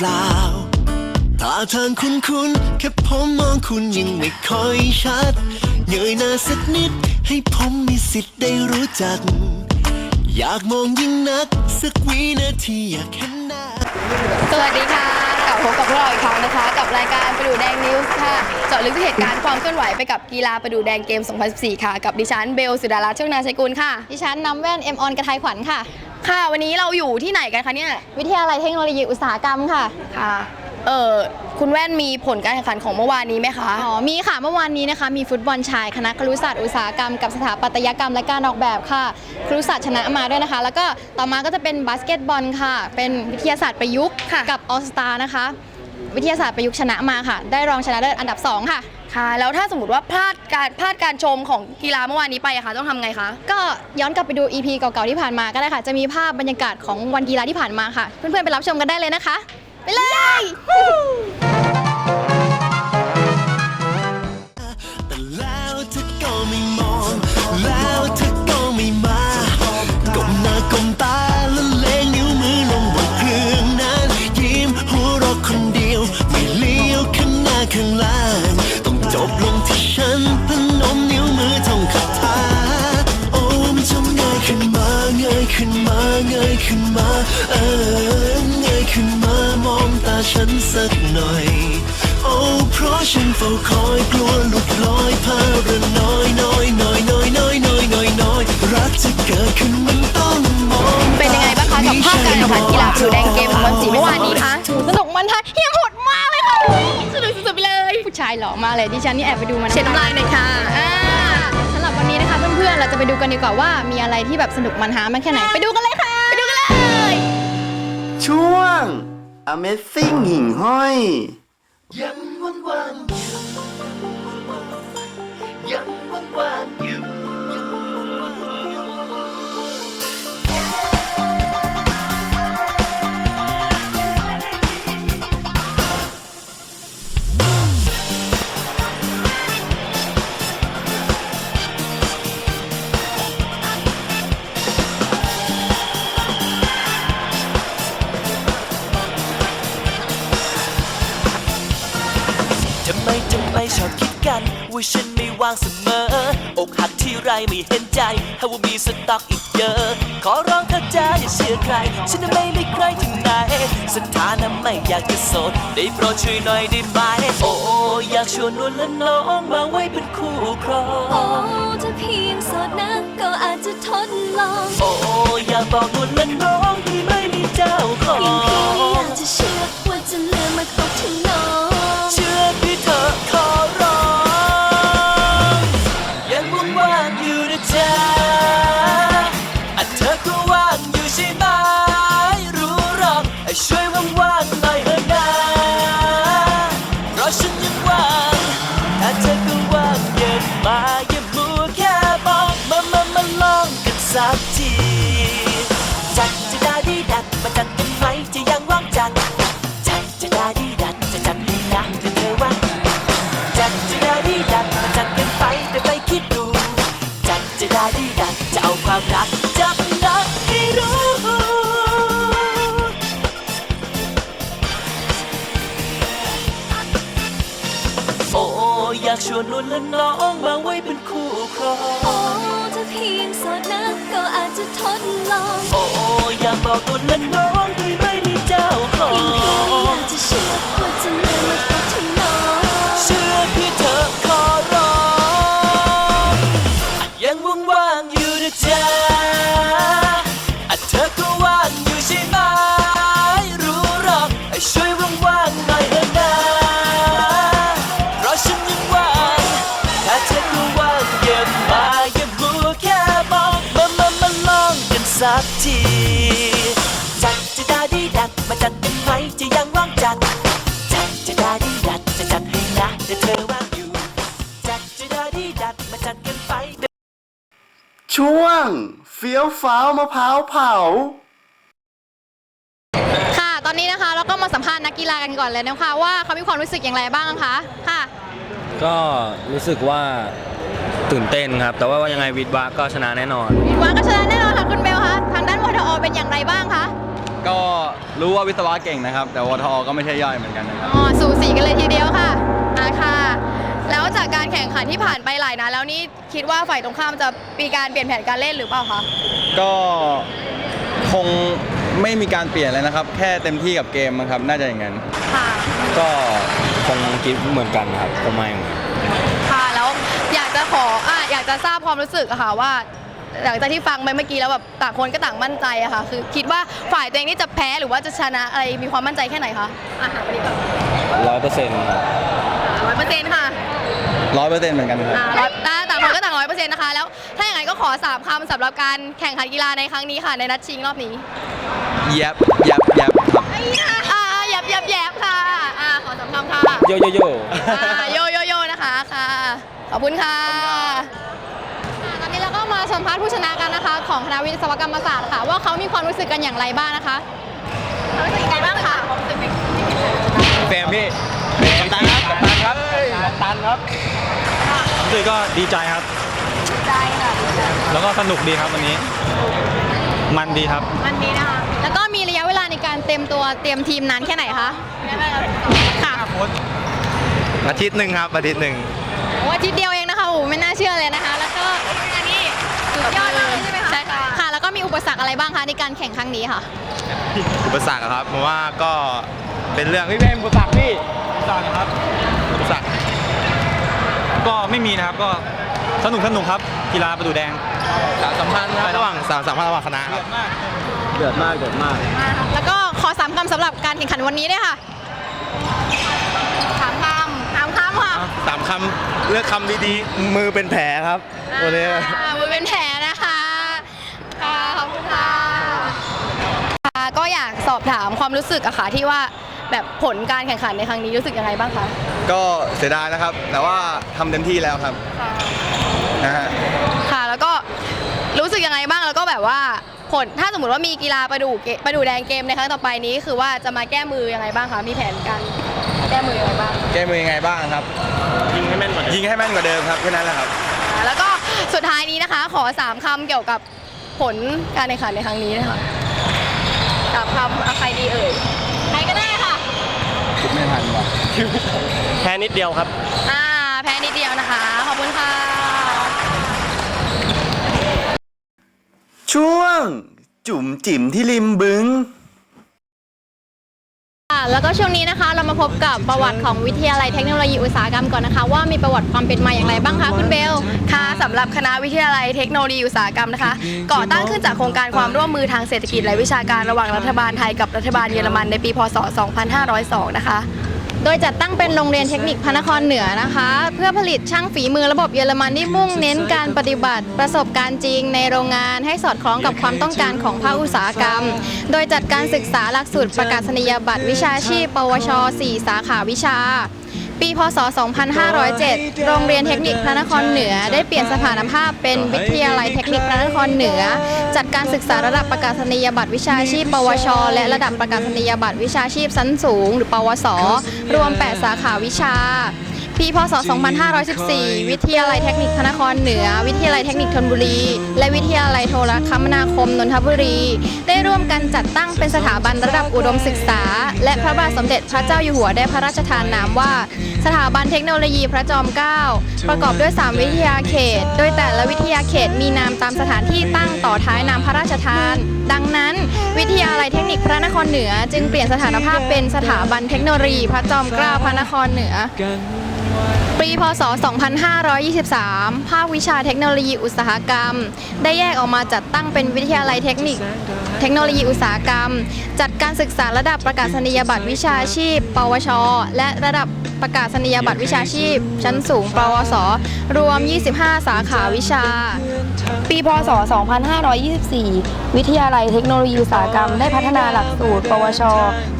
เปล่าทาทางคุ้นคุ้นๆแค่ผมมองคุณยังไม่ค่อยชัดเงยหน้าสักนิด ให้ผมมีสิทธิ์ได้รู้จัก อยากมองยิ่งนัก สักวินาทีอยากเห็นหน้า สวัสดีค่ะกลับพบกับพวกเราอีกครั้งนะคะ กับรายการประดูแดงนิวส์ค่ะ เจาะลึกเหตุการณ์ความเคลื่อนไหวไปกับกีฬาประดูแดงเกม 2014 ค่ะ กับดิฉันเบลสุดารัตน์โชคนาชัยกุลค่ะ ดิฉันน้ำแว่น เอ็มออนกระไทยขวัญค่ะ ค่ะ วันนี้เราอยู่ที่ไหนกันคะเนี่ย วิทยาลัยเทคโนโลยีอุตสาหกรรมค่ะ ค่ะ เออคุณแว่นมีผลการแข่งขันของเมื่อวานนี้ไหมคะ อ๋อ มีค่ะ เมื่อวานนี้นะคะ มีฟุตบอลชาย คณะครุศาสตร์อุตสาหกรรม กับสถาปัตยกรรมและการออกแบบค่ะ ครุศาสตร์ชนะมาด้วยนะคะ แล้วก็ต่อมาก็จะเป็นบาสเกตบอลค่ะ เป็นวิทยาศาสตร์ประยุกต์ค่ะกับออสตานะคะ วิทยาศาสตร์ประยุกต์ชนะมาค่ะ ได้รองชนะเลิศอันดับ 2 ค่ะ ค่ะ แล้วถ้าสมมติว่าพลาดการพลาดการชมของกีฬาเมื่อวานนี้ไปอะคะต้องทำไงคะ ก็ย้อนกลับไปดู EP เก่าๆที่ผ่านมาก็ได้ค่ะ จะมีภาพบรรยากาศของวันกีฬาที่ผ่านมาค่ะ เพื่อนๆไปรับชมกันได้เลยนะคะ ไปเลย แต่แล้วเธอก็ไม่มอง แล้วเธอ หน่อย โอ้เพราะฉันเฝ้าคอยกลัวหลุดลอยพาระน้อยน้อยน้อยน้อยน้อยน้อยน้อยน้อยรักจะเกิดขึ้นมันต้องมองเป็นยังไงบ้างคะกับภาพการแข่งขันกีฬาประดูแดงเกม2014เมื่อวานนี้คะสนุกมันค่ะเฮียงหดมากเลยค่ะสนุกสุดๆไปเลย ผู้ชายหล่อมากเลยดิฉันนี่แอบไปดูมาะเช็ดน้ำลายหน่อยค่ะสำหรับวันนี้นะคะเพื่อนๆเราจะไปดูกันดีกว่าว่ามีอะไรที่แบบสนุกมันหามันแค่ไหนไปดูกันเลยค่ะ 咱们 a 迎 อกหักที่ไรไม่เห็นใจถ้าว่ามีสต็อกอีกเยอะ ขอร้องเธอจ้าอย่าเชื่อใคร ฉันน่ะไม่มีใครที่ไหนสถานะไม่อยากจะโสด ได้โปรดช่วยหน่อยได้ไหมโอ้อยากชวนนวลและน้องมาไว้เป็นคู่ครอโอ้งถ้าเพียงโสดนะก็อาจจะทดลอง โอ้อยากบอกนวลและน้องที่ไม่มีเจ้าขอเพียงพี่ไม่อยากงจะเชื่อว่าจะเลือกมาคบถึง คู่ครอโอ้งถ้าเพียงโสดนะก็อาจจะทดลองโอ้อยากบอกนวลและน้องที่ไม่มีเจ้าขอเพียงพี่ไม่อยากงจะเชื่อ ช่วงเฟี้ยวฟ้าวมะพร้าวเผา ค่ะ ตอนนี้นะคะเราก็มาสัมภาษณ์นักกีฬากันก่อนเลยนะคะว่าเขามีความรู้สึกอย่างไรบ้างคะ ค่ะ ก็รู้สึกว่าตื่นเต้นครับ แต่ว่ายังไงวิทย์วะก็ชนะแน่นอน วินวาก็ชนะแน่นอนค่ะคุณเบลคะ ทางด้านวทอเป็นอย่างไรบ้างคะก็รู้ว่าวิศวะเก่งนะครับ แต่วทก็ไม่ใช่ย่อยเหมือนกันนะครับ อ๋อสูสีกันเลยทีเดียวค่ะอ่าค่ะแล้วจา กการแข่งขันที่ผ่านไปหลายนัดแล้วนี่คิดว่าฝ่ายตรงข้ามจะมีการเปลี่ยนแผนการเล่นหรือเปล่าคะก็คงไม่มีการเปลี่ยนเลยนะครับ แค่เต็มที่กับเกมมั้งครับน่าจะอย่างนั้นค่ะก็คงคิดเหมือนกันครับคงไม่เหมือนกันค่ะแล้วอยากจะขออะอยากจะทราบความรู้สึกอะค่ะว่า หลังจากที่ฟังไปเมื่อกี้แล้วแบบต่างคนก็ต่างมั่นใจอะค่ะคือคิดว่าฝ่ายตัวเองนี่จะแพ้หรือว่าจะชนะอะไรมีความมั่นใจแค่ไหนคะอาหารวันนี้ก่อนร้อยเปอร์เซ็นต์ครับร้อยเปอร์เซ็นต์ค่ะ ร้อยเปอร์เซ็นต์เหมือนกันครับ อ่าร้อยอ่าต่างคนก็ต่างร้อยเปอร์เซ็นต์นะคะ แล้วถ้าอย่างไรก็ขอสามคำสำหรับการแข่งขันกีฬาในครั้งนี้ค่ะ ในนัดชิงรอบนี้แยบแยบแยบครับ อ่าหยับหยับแยบค่ะ อ่า ขอสามคำค่ะ โยโยโย อ่าโยโยโยนะคะค่ะ ขอบคุณค่ะตอนนี้เราก็มาสัมภาษณ์ผู้ชนะกันนะคะ ของคณะวิศวกรรมศาสตร์ค่ะ ว่าเขามีความรู้สึกกันอย่างไรบ้างนะคะรู้สึกยังไงบ้างคะเฟรมพี่กัปตันครับกัปตันครับกัปตันครับรู้ สึกก็ดีใจครับใจค่ะแล้วก็สนุกดีครับวันนี้ มันดีครับ วันนี้นะคะ แล้วก็มีระยะเวลาในการเตรียมตัวเตรียมทีมนานแค่ไหนคะค่ะอาทิตย์หนึ่งครับอาทิตย์หนึ่งโอ้อาทิตย์เดียวเองนะคะโอ้โหไม่น่าเชื่อเลยนะคะ แล้วก็อันนี้สุดยอดมากเลยใช่ไหมคะใช่ค่ะค่ะ แล้วก็มีอุปสรรคอะไรบ้างคะในการแข่งครั้งนี้ค่ะ อุปสรรคอะครับผมว่าก็เป็นเรื่องพี่เป็นอุปสรรคพี่สนุกครับอุปสรรค ก็ไม่มีนะครับก็สนุกสนุกครับกีฬาประตูแดงสามสัมพันธ์ครับระหว่างสามสัมพันธ์ระหว่างคณะครับเดือดมากเดือดมาก แล้วก็ขอสามคำสำหรับการแข่งขันวันนี้ด้วยค่ะสามคำสามคำค่ะสามคำเลือกคำดีๆ มือเป็นแผลครับวันนี้อ่ามือเป็นแผลนะคะค่ะขอบคุณค่ะค่ะก็อยากสอบถามความรู้สึกอะค่ะที่ว่า แบบผลการแข่งขันในครั้งนี้รู้สึกยังไงบ้างคะก็เสียดายนะครับ แต่ว่าทำเต็มที่แล้วครับนะฮะค่ะ แล้วก็รู้สึกยังไงบ้างแล้วก็แบบว่าผลถ้าสมมติว่ามีกีฬาประดูเกประดูแดงเกมในครั้งต่อไปนี้ คือว่าจะมาแก้มือยังไงบ้างคะมีแผนการแก้มือยังไงบ้างแก้มือยังไงบ้างครับ ยิงให้แม่นกว่าเดิมยิงให้แม่นกว่าเดิมครับแค่นั้นแหละครับ อ่าแล้วก็สุดท้ายนี้นะคะ ขอสามคำเกี่ยวกับผลการแข่งขันในครั้งนี้นะคะสามคำเอาใครดีเอ่ย ใครก็ได้ค่ะ คิดไม่ทันว่ะ แค่นิดเดียวครับ อ่า แพ้นิดเดียวนะคะ ขอบคุณค่ะ ช่วง จุ๋มจิ๋มที่ริมบึง ค่ะแล้วก็ช่วงนี้นะคะเรามาพบกับประวัติของวิทยาลัยเทคโนโลยีอุตสาหกรรมก่อนนะคะ ว่ามีประวัติความเป็นมาอย่างไรบ้างคะคุณเบล ค่ะสำหรับคณะวิทยาลัยเทคโนโลยีอุตสาหกรรมนะคะ ก่อตั้งขึ้นจากโครงการความร่วมมือทางเศรษฐกิจและวิชาการระหว่างรัฐบาลไทยกับรัฐบาลเยอรมันในปี พศ 2502 นะคะ โดยจัดตั้งเป็นโรงเรียนเทคนิคพระนครเหนือนะคะ เพื่อผลิตช่างฝีมือระบบเยอรมันที่มุ่งเน้นการปฏิบัติประสบการณ์จริงในโรงงานให้สอดคล้องกับความต้องการของภาคอุตสาหกรรม โดยจัดการศึกษาหลักสูตรประกาศนียบัตรวิชาชีพ ปวช 4 สาขาวิชา ปีพศ 2507 โรงเรียนเทคนิคพระนครเหนือ ได้เปลี่ยนสถานภาพเป็นวิทยาลัยเทคนิคพระนครเหนือ จัดการศึกษาระดับประกาศนียบัตรวิชาชีพ ปวช และระดับประกาศนียบัตรวิชาชีพชั้นสูง หรือ ปวส รวม 8 สาขาวิชา ปีพศ 2514 วิทยาลัยเทคนิคพระนครเหนือ วิทยาลัยเทคนิคธนบุรี และวิทยาลัยโทรคมนาคมนนทบุรี ได้ร่วมกันจัดตั้งเป็นสถาบันระดับอุดมศึกษา และพระบาทสมเด็จพระเจ้าอยู่หัวได้พระราชทานนามว่า สถาบันเทคโนโลยีพระจอมเกล้าประกอบด้วย 3 วิทยาเขต โดยแต่ละวิทยาเขตมีนามตามสถานที่ตั้งต่อท้ายนามพระราชทาน ดังนั้น วิทยาลัยเทคนิคพระนครเหนือ จึงเปลี่ยนสถานภาพเป็นสถาบันเทคโนโลยีพระจอมเกล้าพระนครเหนือ ปีพศ 2523 ภาควิชาเทคโนโลยีอุตสาหกรรม ได้แยกออกมาจัดตั้งเป็นวิทยาลัยเทคนิค เทคโนโลยีอุตสาหกรรม จัดการศึกษาระดับประกาศนียบัตรวิชาชีพ ปวช และระดับประกาศนียบัตรวิชาชีพ ชั้นสูง ปวส รวม 25 สาขาวิชา ปีพศ 2524 วิทยาลัยเทคโนโลยีอุตสาหกรรมได้พัฒนาหลักสูตร ปวช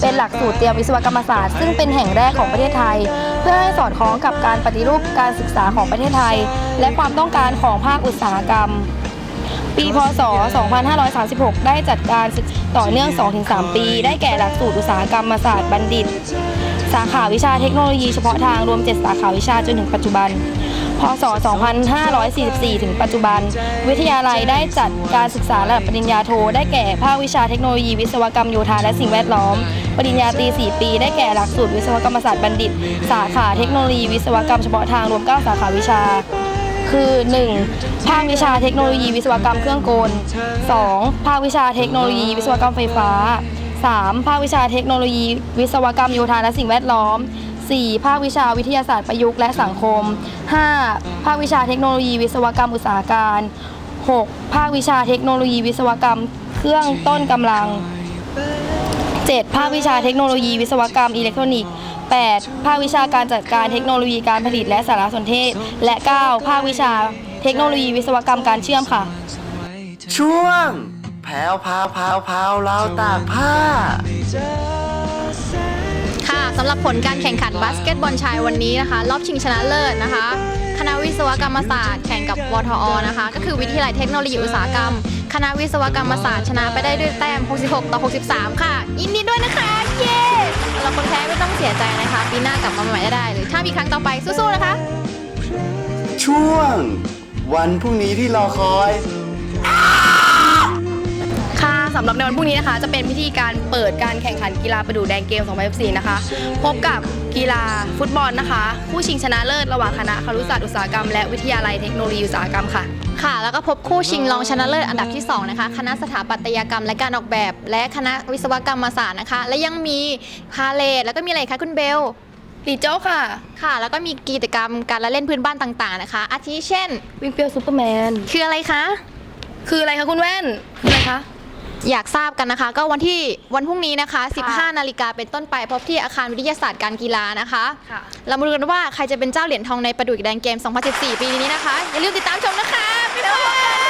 เป็นหลักสูตรเตรียมวิศวกรรมศาสตร์ ซึ่งเป็นแห่งแรกของประเทศไทย เพื่อให้สอดคล้องกับการปฏิรูปการศึกษาของประเทศไทย และความต้องการของภาคอุตสาหกรรม ปีพศ 2536 ได้จัดการต่อเนื่อง 2-3 ปี ได้แก่หลักสูตรอุตสาหกรรมศาสตร์บัณฑิต สาขาวิชาเทคโนโลยีเฉพาะทางรวม 7 สาขาวิชาจนถึงปัจจุบัน พศ 2544 ถึงปัจจุบัน วิทยาลัยได้จัดการศึกษาระดับปริญญาโท ได้แก่ภาควิชาเทคโนโลยีวิศวกรรมโยธาและสิ่งแวดล้อม ปริญญาตรี 4 ปี ได้แก่หลักสูตรวิศวกรรมศาสตร์บัณฑิต สาขาเทคโนโลยีวิศวกรรมเฉพาะทางรวม 9 สาขาวิชาคือ 1. ภาควิชาเทคโนโลยีวิศวกรรมเครื่องกล 2. ภาควิชาเทคโนโลยีวิศวกรรมไฟฟ้า 3. ภาควิชาเทคโนโลยีวิศวกรรมโยธาและสิ่งแวดล้อม 4. ภาควิชาวิทยาศาสตร์ประยุกต์และสังคม 5. ภาควิชาเทคโนโลยีวิศวกรรมอุตสาหการ 6. ภาควิชาเทคโนโลยีวิศวกรรม เครื่องต้นกำลัง 7. ภาควิชาเทคโนโลยีวิศวกรรมอิเล็กทรอนิกส์ 8. ภาควิชาการจัดการเทคโนโลยีการผลิตและสารสนเทศ และ 9. ภาควิชาเทคโนโลยีวิศวกรรมการเชื่อมค่ะ ช่วง แผวพาวพาวพาวเราวตากผ้า สำหรับผลการแข่งขันบาสเกตบอลชายวันนี้นะคะ รอบชิงชนะเลิศนะคะ คณะวิศวกรรมศาสตร์แข่งกับวทอนะคะ ก็คือวิทยาลัยเทคโนโลยีอุตสาหกรรม คณะวิศวกรรมศาสตร์ชนะไปได้ด้วยแต้ม 66 ต่อ 63 ค่ะ ยินดีด้วยนะคะ เย้สำหรับคนแพ้ไม่ต้องเสียใจนะคะ ปีหน้ากลับมาใหม่ได้เลยถ้ามีครั้งต่อไปสู้ๆนะคะ ช่วง วันพรุ่งนี้ที่รอคอยำหรับในวันพรุ่งนี้นะคะ จะเป็นพิธีการเปิดการแข่งขันกีฬาประดูแดงเกม 2014นะคะ พบกับกีฬาฟุตบอลนะคะ ผู้ชิงชนะเลิศระหว่างคณะครุศาสตร์อุตสาหกรรมและวิทยาลัยเทคโนโลยีอุตสาหกรรมค่ะ ค่ะ แล้วก็พบคู่ชิงรองชนะเลิศอันดับที่ 2 นะคะ คณะสถาปัตยกรรมและการออกแบบ และคณะวิศวกรรมศาสตร์นะคะ และยังมีพาเลทแล้วก็มีอะไรคะคุณเบลดีโจ้ค่ะ ค่ะ แล้วก็มีกิจกรรมการละเล่นพื้นบ้านต่างๆนะคะ อาทิเช่น วิ่งเปรี้ยวซูเปอร์แมน คืออะไรคะ คืออะไรคะคุณแว่น คืออะไรคะ อยากทราบกันนะคะ ก็วันที่วันพรุ่งนี้นะคะ 15 นาฬิกาเป็นต้นไปพบที่อาคารวิทยาศาสตร์การกีฬานะคะ ค่ะเรามาดูกันว่าใครจะเป็นเจ้าเหรียญทองในประดูกแดงเกม 2014 ปีนี้นะคะ อย่าลืมติดตามชมนะคะบ๊ายบาย